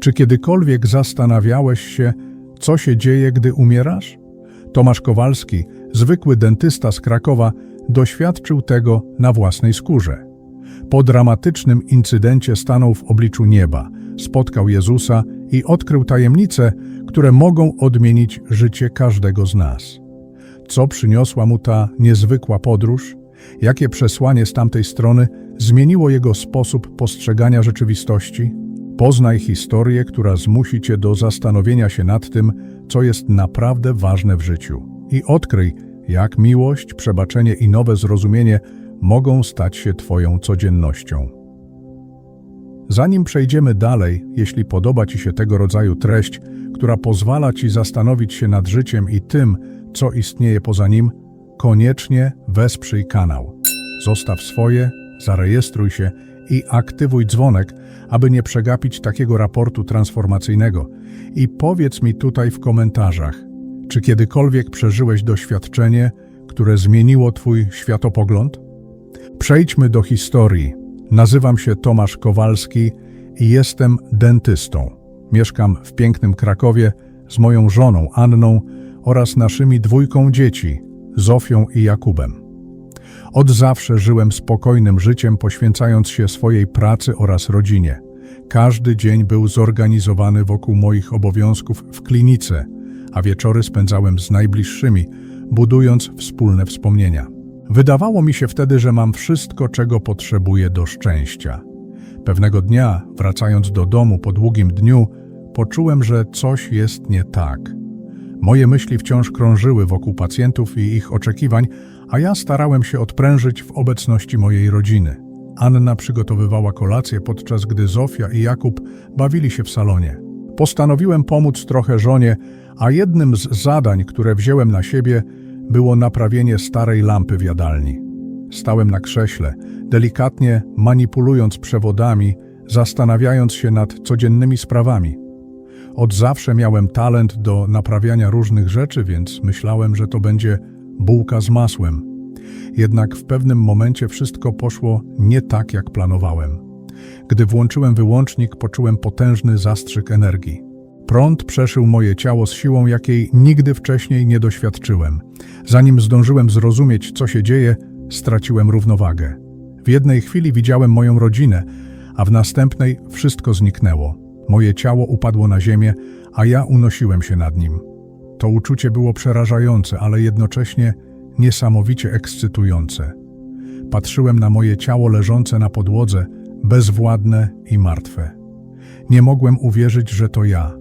Czy kiedykolwiek zastanawiałeś się, co się dzieje, gdy umierasz? Tomasz Kowalski, zwykły dentysta z Krakowa, doświadczył tego na własnej skórze. Po dramatycznym incydencie stanął w obliczu nieba, spotkał Jezusa i odkrył tajemnice, które mogą odmienić życie każdego z nas. Co przyniosła mu ta niezwykła podróż? Jakie przesłanie z tamtej strony zmieniło jego sposób postrzegania rzeczywistości? Poznaj historię, która zmusi cię do zastanowienia się nad tym, co jest naprawdę ważne w życiu. I odkryj, jak miłość, przebaczenie i nowe zrozumienie mogą stać się Twoją codziennością. Zanim przejdziemy dalej, jeśli podoba Ci się tego rodzaju treść, która pozwala Ci zastanowić się nad życiem i tym, co istnieje poza nim, koniecznie wesprzyj kanał. Zostaw swoje, zarejestruj się i aktywuj dzwonek, aby nie przegapić takiego raportu transformacyjnego. I powiedz mi tutaj w komentarzach, czy kiedykolwiek przeżyłeś doświadczenie, które zmieniło Twój światopogląd? Przejdźmy do historii. Nazywam się Tomasz Kowalski i jestem dentystą. Mieszkam w pięknym Krakowie z moją żoną Anną oraz naszymi dwójką dzieci, Zofią i Jakubem. Od zawsze żyłem spokojnym życiem, poświęcając się swojej pracy oraz rodzinie. Każdy dzień był zorganizowany wokół moich obowiązków w klinice, a wieczory spędzałem z najbliższymi, budując wspólne wspomnienia. Wydawało mi się wtedy, że mam wszystko, czego potrzebuję do szczęścia. Pewnego dnia, wracając do domu po długim dniu, poczułem, że coś jest nie tak. Moje myśli wciąż krążyły wokół pacjentów i ich oczekiwań, a ja starałem się odprężyć w obecności mojej rodziny. Anna przygotowywała kolację, podczas gdy Zofia i Jakub bawili się w salonie. Postanowiłem pomóc trochę żonie, a jednym z zadań, które wziąłem na siebie, było naprawienie starej lampy w jadalni. Stałem na krześle, delikatnie manipulując przewodami, zastanawiając się nad codziennymi sprawami. Od zawsze miałem talent do naprawiania różnych rzeczy, więc myślałem, że to będzie bułka z masłem. Jednak w pewnym momencie wszystko poszło nie tak, jak planowałem. Gdy włączyłem wyłącznik, poczułem potężny zastrzyk energii. Prąd przeszył moje ciało z siłą, jakiej nigdy wcześniej nie doświadczyłem. Zanim zdążyłem zrozumieć, co się dzieje, straciłem równowagę. W jednej chwili widziałem moją rodzinę, a w następnej wszystko zniknęło. Moje ciało upadło na ziemię, a ja unosiłem się nad nim. To uczucie było przerażające, ale jednocześnie niesamowicie ekscytujące. Patrzyłem na moje ciało leżące na podłodze, bezwładne i martwe. Nie mogłem uwierzyć, że to ja.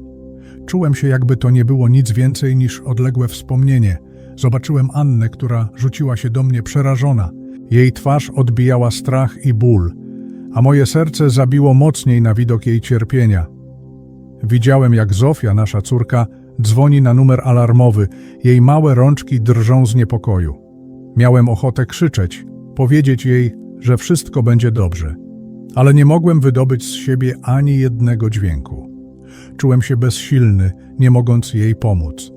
Czułem się, jakby to nie było nic więcej niż odległe wspomnienie. Zobaczyłem Annę, która rzuciła się do mnie przerażona. Jej twarz odbijała strach i ból, a moje serce zabiło mocniej na widok jej cierpienia. Widziałem, jak Zofia, nasza córka, dzwoni na numer alarmowy. Jej małe rączki drżą z niepokoju. Miałem ochotę krzyczeć, powiedzieć jej, że wszystko będzie dobrze, ale nie mogłem wydobyć z siebie ani jednego dźwięku. Czułem się bezsilny, nie mogąc jej pomóc.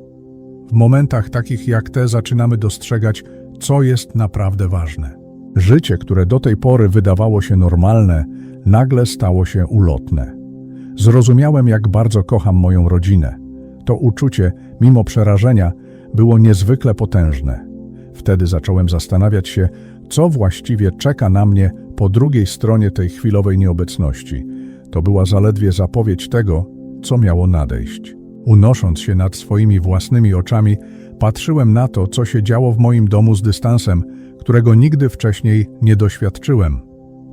W momentach takich jak te zaczynamy dostrzegać, co jest naprawdę ważne. Życie, które do tej pory wydawało się normalne, nagle stało się ulotne. Zrozumiałem, jak bardzo kocham moją rodzinę. To uczucie, mimo przerażenia, było niezwykle potężne. Wtedy zacząłem zastanawiać się, co właściwie czeka na mnie po drugiej stronie tej chwilowej nieobecności. To była zaledwie zapowiedź tego, co miało nadejść. Unosząc się nad swoimi własnymi oczami, patrzyłem na to, co się działo w moim domu z dystansem, którego nigdy wcześniej nie doświadczyłem.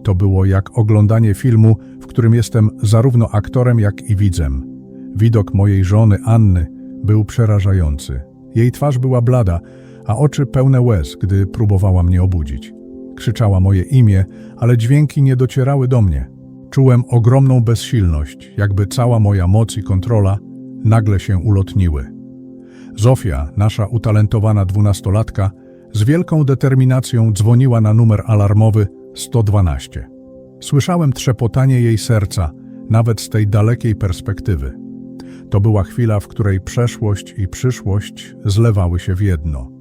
To było jak oglądanie filmu, w którym jestem zarówno aktorem, jak i widzem. Widok mojej żony Anny był przerażający. Jej twarz była blada, a oczy pełne łez, gdy próbowała mnie obudzić. Krzyczała moje imię, ale dźwięki nie docierały do mnie. Czułem ogromną bezsilność, jakby cała moja moc i kontrola nagle się ulotniły. Zofia, nasza utalentowana dwunastolatka, z wielką determinacją dzwoniła na numer alarmowy 112. Słyszałem trzepotanie jej serca, nawet z tej dalekiej perspektywy. To była chwila, w której przeszłość i przyszłość zlewały się w jedno.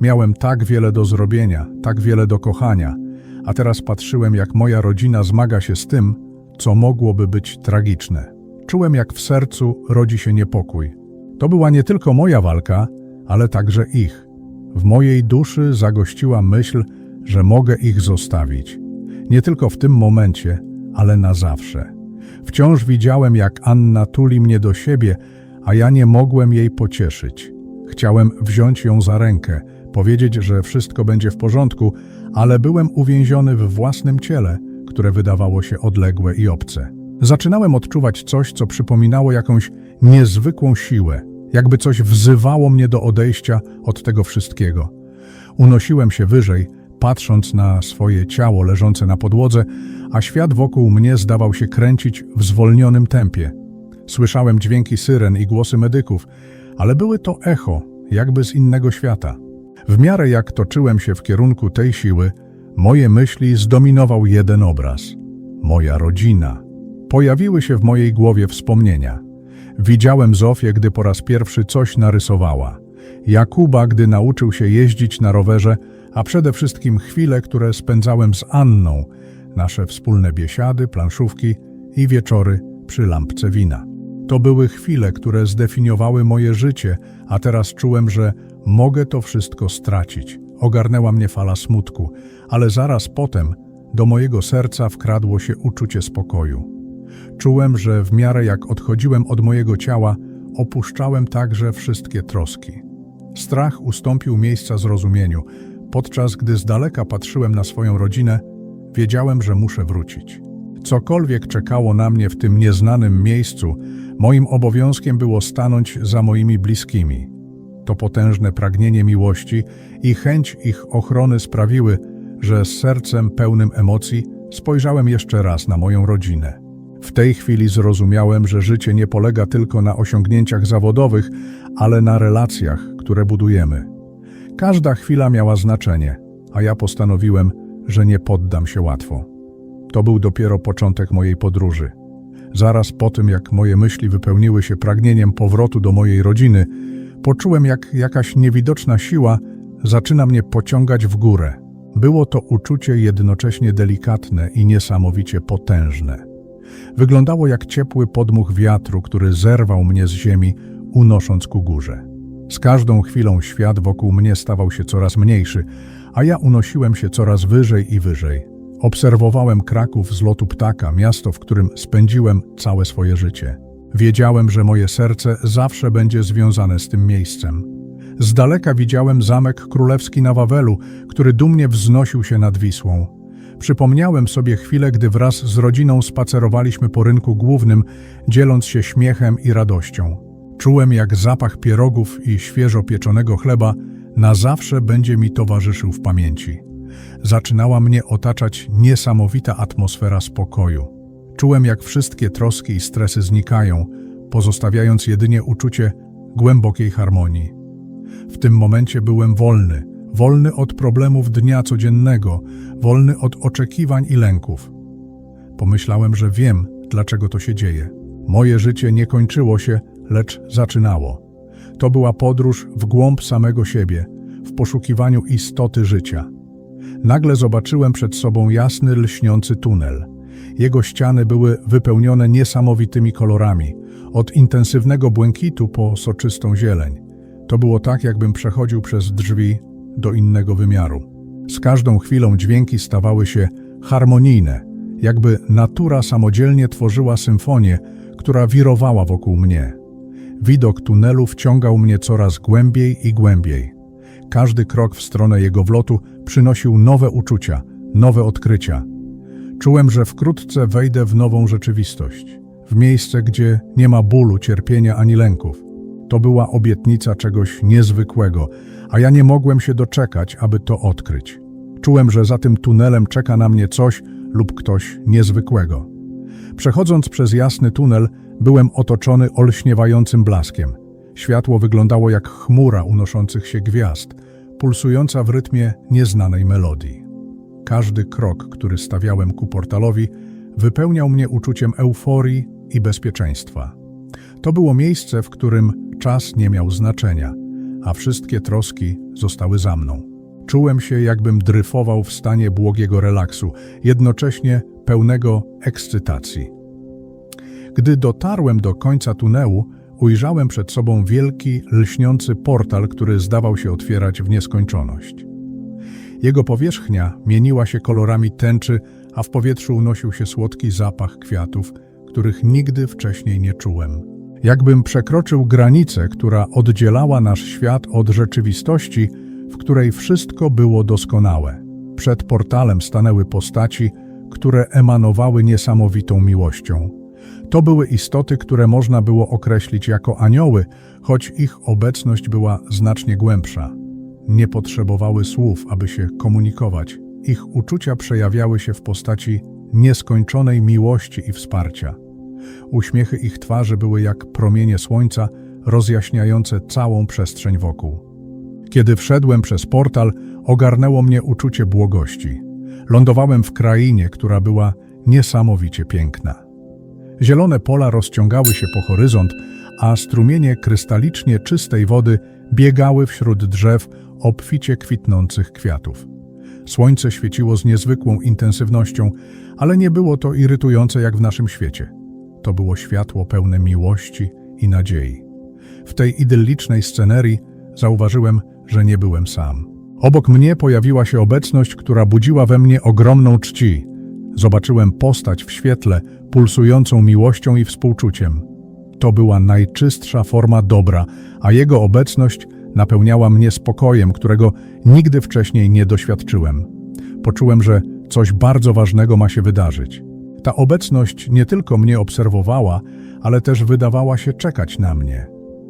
Miałem tak wiele do zrobienia, tak wiele do kochania, a teraz patrzyłem, jak moja rodzina zmaga się z tym, co mogłoby być tragiczne. czułem jak w sercu rodzi się niepokój. To była nie tylko moja walka, ale także ich. W mojej duszy zagościła myśl, że mogę ich zostawić. Nie tylko w tym momencie, ale na zawsze. Wciąż widziałem, jak Anna tuli mnie do siebie, a ja nie mogłem jej pocieszyć. Chciałem wziąć ją za rękę, powiedzieć, że wszystko będzie w porządku, ale byłem uwięziony w własnym ciele, które wydawało się odległe i obce. Zaczynałem odczuwać coś, co przypominało jakąś niezwykłą siłę, jakby coś wzywało mnie do odejścia od tego wszystkiego. Unosiłem się wyżej, patrząc na swoje ciało leżące na podłodze, a świat wokół mnie zdawał się kręcić w zwolnionym tempie. Słyszałem dźwięki syren i głosy medyków, ale były to echo, jakby z innego świata. W miarę jak toczyłem się w kierunku tej siły, moje myśli zdominował jeden obraz moja rodzina. Pojawiły się w mojej głowie wspomnienia. Widziałem Zofię, gdy po raz pierwszy coś narysowała. Jakuba, gdy nauczył się jeździć na rowerze, a przede wszystkim chwile, które spędzałem z Anną, nasze wspólne biesiady, planszówki i wieczory przy lampce wina. To były chwile, które zdefiniowały moje życie, a teraz czułem, że mogę to wszystko stracić. Ogarnęła mnie fala smutku, ale zaraz potem do mojego serca wkradło się uczucie spokoju. Czułem, że w miarę jak odchodziłem od mojego ciała, opuszczałem także wszystkie troski. Strach ustąpił miejsca zrozumieniu. Podczas gdy z daleka patrzyłem na swoją rodzinę, wiedziałem, że muszę wrócić. Cokolwiek czekało na mnie w tym nieznanym miejscu, moim obowiązkiem było stanąć za moimi bliskimi. To potężne pragnienie miłości i chęć ich ochrony sprawiły, że z sercem pełnym emocji spojrzałem jeszcze raz na moją rodzinę. W tej chwili zrozumiałem, że życie nie polega tylko na osiągnięciach zawodowych, ale na relacjach, które budujemy. Każda chwila miała znaczenie, a ja postanowiłem, że nie poddam się łatwo. To był dopiero początek mojej podróży. Zaraz po tym, jak moje myśli wypełniły się pragnieniem powrotu do mojej rodziny, poczułem, jak jakaś niewidoczna siła zaczyna mnie pociągać w górę. Było to uczucie jednocześnie delikatne i niesamowicie potężne. Wyglądało jak ciepły podmuch wiatru, który zerwał mnie z ziemi, unosząc ku górze. Z każdą chwilą świat wokół mnie stawał się coraz mniejszy, a ja unosiłem się coraz wyżej i wyżej. Obserwowałem Kraków z lotu ptaka, miasto, w którym spędziłem całe swoje życie. Wiedziałem, że moje serce zawsze będzie związane z tym miejscem. Z daleka widziałem zamek królewski na Wawelu, który dumnie wznosił się nad Wisłą. Przypomniałem sobie chwilę, gdy wraz z rodziną spacerowaliśmy po rynku głównym, dzieląc się śmiechem i radością. Czułem, jak zapach pierogów i świeżo pieczonego chleba na zawsze będzie mi towarzyszył w pamięci. Zaczynała mnie otaczać niesamowita atmosfera spokoju. Czułem, jak wszystkie troski i stresy znikają, pozostawiając jedynie uczucie głębokiej harmonii. W tym momencie byłem wolny, wolny od problemów dnia codziennego, wolny od oczekiwań i lęków. Pomyślałem, że wiem, dlaczego to się dzieje. Moje życie nie kończyło się, lecz zaczynało. To była podróż w głąb samego siebie, w poszukiwaniu istoty życia. Nagle zobaczyłem przed sobą jasny, lśniący tunel. Jego ściany były wypełnione niesamowitymi kolorami, od intensywnego błękitu po soczystą zieleń. To było tak, jakbym przechodził przez drzwi do innego wymiaru. Z każdą chwilą dźwięki stawały się harmonijne, jakby natura samodzielnie tworzyła symfonię, która wirowała wokół mnie. Widok tunelu wciągał mnie coraz głębiej i głębiej. Każdy krok w stronę jego wlotu przynosił nowe uczucia, nowe odkrycia. Czułem, że wkrótce wejdę w nową rzeczywistość, w miejsce, gdzie nie ma bólu, cierpienia ani lęków. To była obietnica czegoś niezwykłego, a ja nie mogłem się doczekać, aby to odkryć. Czułem, że za tym tunelem czeka na mnie coś lub ktoś niezwykłego. Przechodząc przez jasny tunel, byłem otoczony olśniewającym blaskiem. Światło wyglądało jak chmura unoszących się gwiazd, pulsująca w rytmie nieznanej melodii. Każdy krok, który stawiałem ku portalowi, wypełniał mnie uczuciem euforii i bezpieczeństwa. To było miejsce, w którym czas nie miał znaczenia, a wszystkie troski zostały za mną. Czułem się, jakbym dryfował w stanie błogiego relaksu, jednocześnie pełnego ekscytacji. Gdy dotarłem do końca tunelu, ujrzałem przed sobą wielki, lśniący portal, który zdawał się otwierać w nieskończoność. Jego powierzchnia mieniła się kolorami tęczy, a w powietrzu unosił się słodki zapach kwiatów, których nigdy wcześniej nie czułem. Jakbym przekroczył granicę, która oddzielała nasz świat od rzeczywistości, w której wszystko było doskonałe. Przed portalem stanęły postaci, które emanowały niesamowitą miłością. To były istoty, które można było określić jako anioły, choć ich obecność była znacznie głębsza. Nie potrzebowały słów, aby się komunikować. Ich uczucia przejawiały się w postaci nieskończonej miłości i wsparcia. Uśmiechy ich twarzy były jak promienie słońca, rozjaśniające całą przestrzeń wokół. Kiedy wszedłem przez portal, ogarnęło mnie uczucie błogości. Lądowałem w krainie, która była niesamowicie piękna. Zielone pola rozciągały się po horyzont, a strumienie krystalicznie czystej wody biegały wśród drzew obficie kwitnących kwiatów. Słońce świeciło z niezwykłą intensywnością, ale nie było to irytujące jak w naszym świecie. To było światło pełne miłości i nadziei. W tej idyllicznej scenerii zauważyłem, że nie byłem sam. Obok mnie pojawiła się obecność, która budziła we mnie ogromną czci. Zobaczyłem postać w świetle, pulsującą miłością i współczuciem. To była najczystsza forma dobra, a jego obecność napełniała mnie spokojem, którego nigdy wcześniej nie doświadczyłem. Poczułem, że coś bardzo ważnego ma się wydarzyć. Ta obecność nie tylko mnie obserwowała, ale też wydawała się czekać na mnie.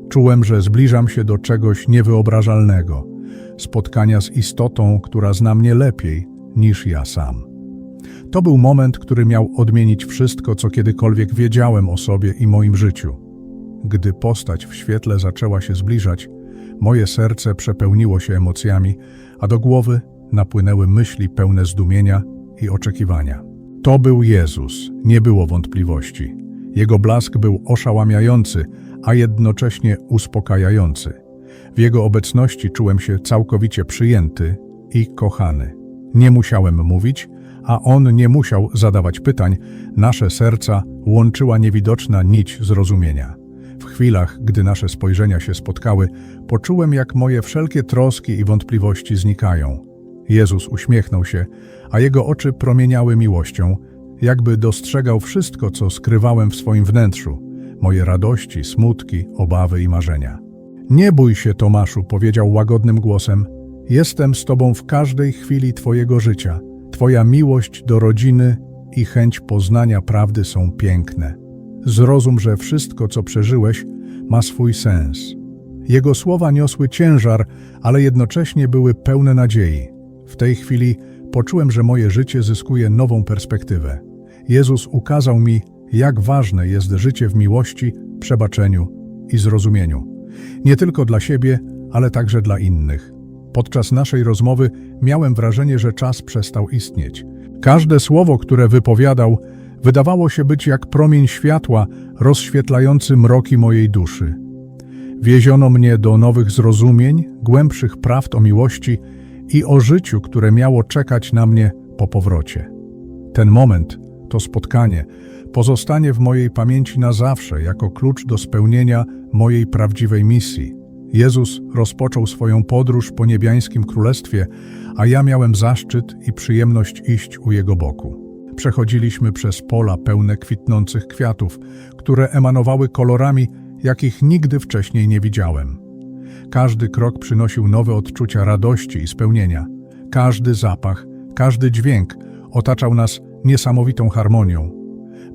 Czułem, że zbliżam się do czegoś niewyobrażalnego, spotkania z istotą, która zna mnie lepiej niż ja sam. To był moment, który miał odmienić wszystko, co kiedykolwiek wiedziałem o sobie i moim życiu. Gdy postać w świetle zaczęła się zbliżać, moje serce przepełniło się emocjami, a do głowy napłynęły myśli pełne zdumienia i oczekiwania. To był Jezus, nie było wątpliwości. Jego blask był oszałamiający, a jednocześnie uspokajający. W Jego obecności czułem się całkowicie przyjęty i kochany. Nie musiałem mówić, a On nie musiał zadawać pytań. Nasze serca łączyła niewidoczna nić zrozumienia. W chwilach, gdy nasze spojrzenia się spotkały, poczułem, jak moje wszelkie troski i wątpliwości znikają. Jezus uśmiechnął się, a Jego oczy promieniały miłością, jakby dostrzegał wszystko, co skrywałem w swoim wnętrzu, moje radości, smutki, obawy i marzenia. Nie bój się, Tomaszu, powiedział łagodnym głosem. Jestem z Tobą w każdej chwili Twojego życia. Twoja miłość do rodziny i chęć poznania prawdy są piękne. Zrozum, że wszystko, co przeżyłeś, ma swój sens. Jego słowa niosły ciężar, ale jednocześnie były pełne nadziei. W tej chwili poczułem, że moje życie zyskuje nową perspektywę. Jezus ukazał mi, jak ważne jest życie w miłości, przebaczeniu i zrozumieniu. Nie tylko dla siebie, ale także dla innych. Podczas naszej rozmowy miałem wrażenie, że czas przestał istnieć. Każde słowo, które wypowiadał, wydawało się być jak promień światła rozświetlający mroki mojej duszy. Wieziono mnie do nowych zrozumień, głębszych prawd o miłości i o życiu, które miało czekać na mnie po powrocie. Ten moment, to spotkanie, pozostanie w mojej pamięci na zawsze jako klucz do spełnienia mojej prawdziwej misji. Jezus rozpoczął swoją podróż po niebiańskim królestwie, a ja miałem zaszczyt i przyjemność iść u jego boku. Przechodziliśmy przez pola pełne kwitnących kwiatów, które emanowały kolorami, jakich nigdy wcześniej nie widziałem. Każdy krok przynosił nowe odczucia radości i spełnienia. Każdy zapach, każdy dźwięk otaczał nas niesamowitą harmonią.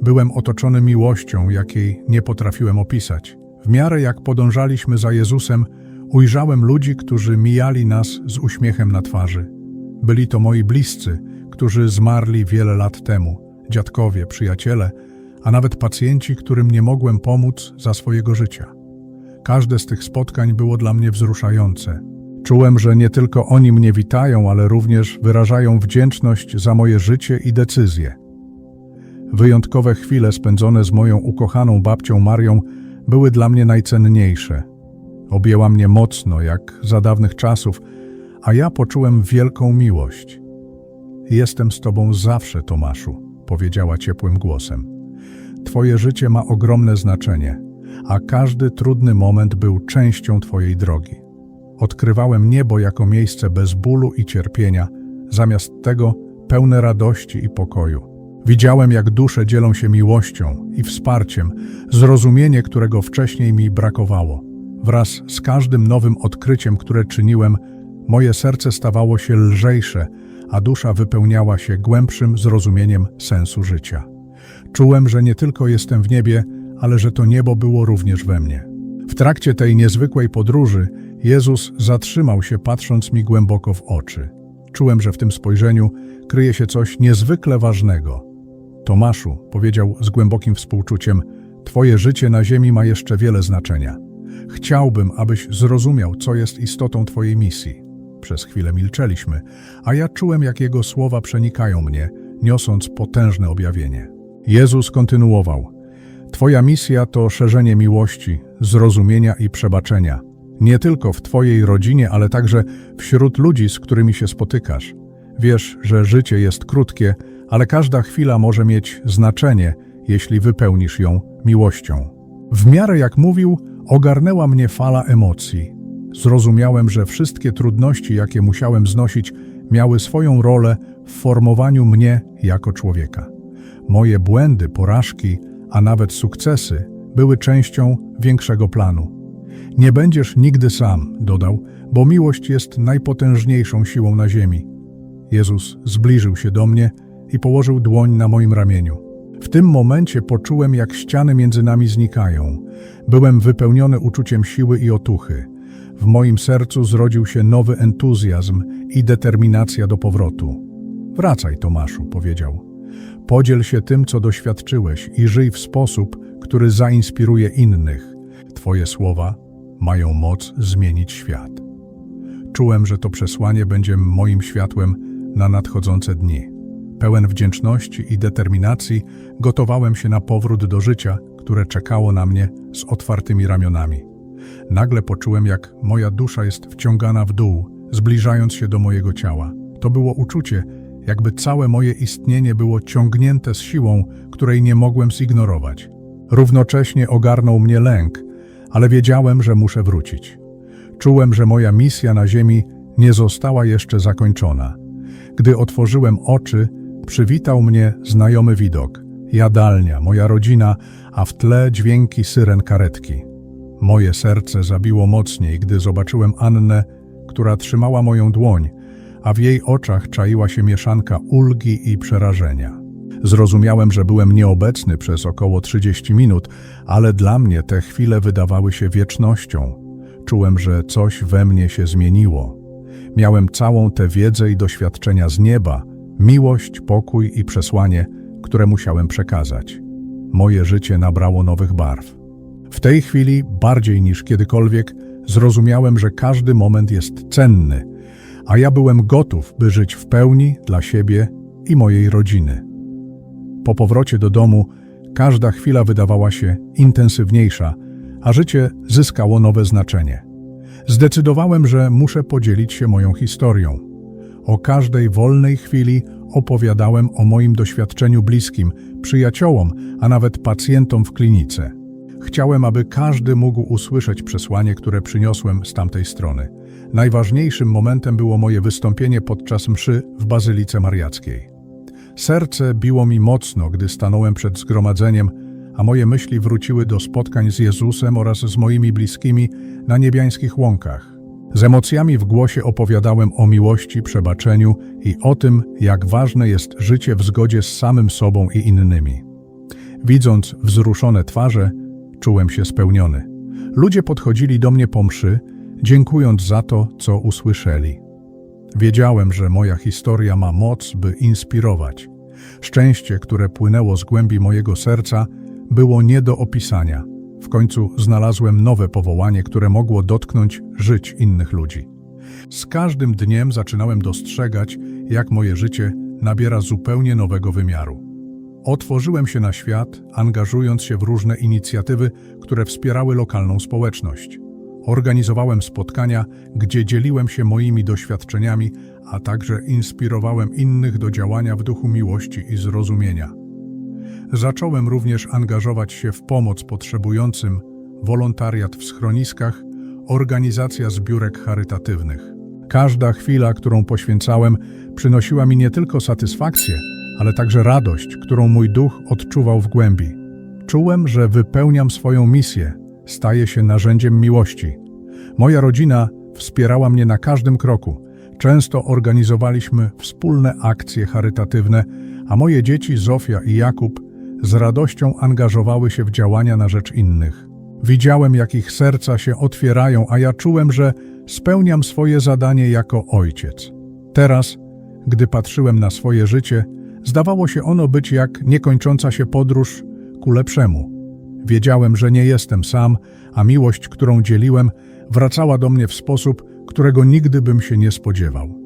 Byłem otoczony miłością, jakiej nie potrafiłem opisać. W miarę jak podążaliśmy za Jezusem, ujrzałem ludzi, którzy mijali nas z uśmiechem na twarzy. Byli to moi bliscy, którzy zmarli wiele lat temu, dziadkowie, przyjaciele, a nawet pacjenci, którym nie mogłem pomóc za swojego życia. Każde z tych spotkań było dla mnie wzruszające. Czułem, że nie tylko oni mnie witają, ale również wyrażają wdzięczność za moje życie i decyzje. Wyjątkowe chwile spędzone z moją ukochaną babcią Marią były dla mnie najcenniejsze. Objęła mnie mocno, jak za dawnych czasów, a ja poczułem wielką miłość. Jestem z Tobą zawsze, Tomaszu, powiedziała ciepłym głosem. Twoje życie ma ogromne znaczenie, a każdy trudny moment był częścią Twojej drogi. Odkrywałem niebo jako miejsce bez bólu i cierpienia, zamiast tego pełne radości i pokoju. Widziałem, jak dusze dzielą się miłością i wsparciem, zrozumienie, którego wcześniej mi brakowało. Wraz z każdym nowym odkryciem, które czyniłem, moje serce stawało się lżejsze, a dusza wypełniała się głębszym zrozumieniem sensu życia. Czułem, że nie tylko jestem w niebie, ale że to niebo było również we mnie. W trakcie tej niezwykłej podróży Jezus zatrzymał się, patrząc mi głęboko w oczy. Czułem, że w tym spojrzeniu kryje się coś niezwykle ważnego. Tomaszu, powiedział z głębokim współczuciem, Twoje życie na ziemi ma jeszcze wiele znaczenia. Chciałbym, abyś zrozumiał, co jest istotą Twojej misji. Przez chwilę milczeliśmy, a ja czułem, jak jego słowa przenikają mnie, niosąc potężne objawienie. Jezus kontynuował: Twoja misja to szerzenie miłości, zrozumienia i przebaczenia. Nie tylko w Twojej rodzinie, ale także wśród ludzi, z którymi się spotykasz. Wiesz, że życie jest krótkie, ale każda chwila może mieć znaczenie, jeśli wypełnisz ją miłością. W miarę jak mówił, ogarnęła mnie fala emocji. Zrozumiałem, że wszystkie trudności, jakie musiałem znosić, miały swoją rolę w formowaniu mnie jako człowieka. Moje błędy, porażki, a nawet sukcesy były częścią większego planu. Nie będziesz nigdy sam, dodał, bo miłość jest najpotężniejszą siłą na ziemi. Jezus zbliżył się do mnie i położył dłoń na moim ramieniu. W tym momencie poczułem, jak ściany między nami znikają. Byłem wypełniony uczuciem siły i otuchy. W moim sercu zrodził się nowy entuzjazm i determinacja do powrotu. Wracaj, Tomaszu, powiedział. Podziel się tym, co doświadczyłeś i żyj w sposób, który zainspiruje innych. Twoje słowa mają moc zmienić świat. Czułem, że to przesłanie będzie moim światłem na nadchodzące dni. Pełen wdzięczności i determinacji gotowałem się na powrót do życia, które czekało na mnie z otwartymi ramionami. Nagle poczułem, jak moja dusza jest wciągana w dół, zbliżając się do mojego ciała. To było uczucie, jakby całe moje istnienie było ciągnięte z siłą, której nie mogłem zignorować. Równocześnie ogarnął mnie lęk, ale wiedziałem, że muszę wrócić. Czułem, że moja misja na ziemi nie została jeszcze zakończona. Gdy otworzyłem oczy, przywitał mnie znajomy widok. Jadalnia, moja rodzina, a w tle dźwięki syren karetki. Moje serce zabiło mocniej, gdy zobaczyłem Annę, która trzymała moją dłoń, a w jej oczach czaiła się mieszanka ulgi i przerażenia. Zrozumiałem, że byłem nieobecny przez około 30 minut, ale dla mnie te chwile wydawały się wiecznością. Czułem, że coś we mnie się zmieniło. Miałem całą tę wiedzę i doświadczenia z nieba, miłość, pokój i przesłanie, które musiałem przekazać. Moje życie nabrało nowych barw. W tej chwili, bardziej niż kiedykolwiek, zrozumiałem, że każdy moment jest cenny, a ja byłem gotów, by żyć w pełni dla siebie i mojej rodziny. Po powrocie do domu każda chwila wydawała się intensywniejsza, a życie zyskało nowe znaczenie. Zdecydowałem, że muszę podzielić się moją historią. O każdej wolnej chwili opowiadałem o moim doświadczeniu bliskim, przyjaciołom, a nawet pacjentom w klinice. Chciałem, aby każdy mógł usłyszeć przesłanie, które przyniosłem z tamtej strony. Najważniejszym momentem było moje wystąpienie podczas mszy w Bazylice Mariackiej. Serce biło mi mocno, gdy stanąłem przed zgromadzeniem, a moje myśli wróciły do spotkań z Jezusem oraz z moimi bliskimi na niebiańskich łąkach. Z emocjami w głosie opowiadałem o miłości, przebaczeniu i o tym, jak ważne jest życie w zgodzie z samym sobą i innymi. Widząc wzruszone twarze, czułem się spełniony. Ludzie podchodzili do mnie po mszy, dziękując za to, co usłyszeli. Wiedziałem, że moja historia ma moc, by inspirować. Szczęście, które płynęło z głębi mojego serca, było nie do opisania. W końcu znalazłem nowe powołanie, które mogło dotknąć żyć innych ludzi. Z każdym dniem zaczynałem dostrzegać, jak moje życie nabiera zupełnie nowego wymiaru. Otworzyłem się na świat, angażując się w różne inicjatywy, które wspierały lokalną społeczność. Organizowałem spotkania, gdzie dzieliłem się moimi doświadczeniami, a także inspirowałem innych do działania w duchu miłości i zrozumienia. Zacząłem również angażować się w pomoc potrzebującym, wolontariat w schroniskach, organizacja zbiórek charytatywnych. Każda chwila, którą poświęcałem, przynosiła mi nie tylko satysfakcję, ale także radość, którą mój duch odczuwał w głębi. Czułem, że wypełniam swoją misję, staję się narzędziem miłości. Moja rodzina wspierała mnie na każdym kroku. Często organizowaliśmy wspólne akcje charytatywne, a moje dzieci Zofia i Jakub z radością angażowały się w działania na rzecz innych. Widziałem, jak ich serca się otwierają, a ja czułem, że spełniam swoje zadanie jako ojciec. Teraz, gdy patrzyłem na swoje życie, zdawało się ono być jak niekończąca się podróż ku lepszemu. Wiedziałem, że nie jestem sam, a miłość, którą dzieliłem, wracała do mnie w sposób, którego nigdy bym się nie spodziewał.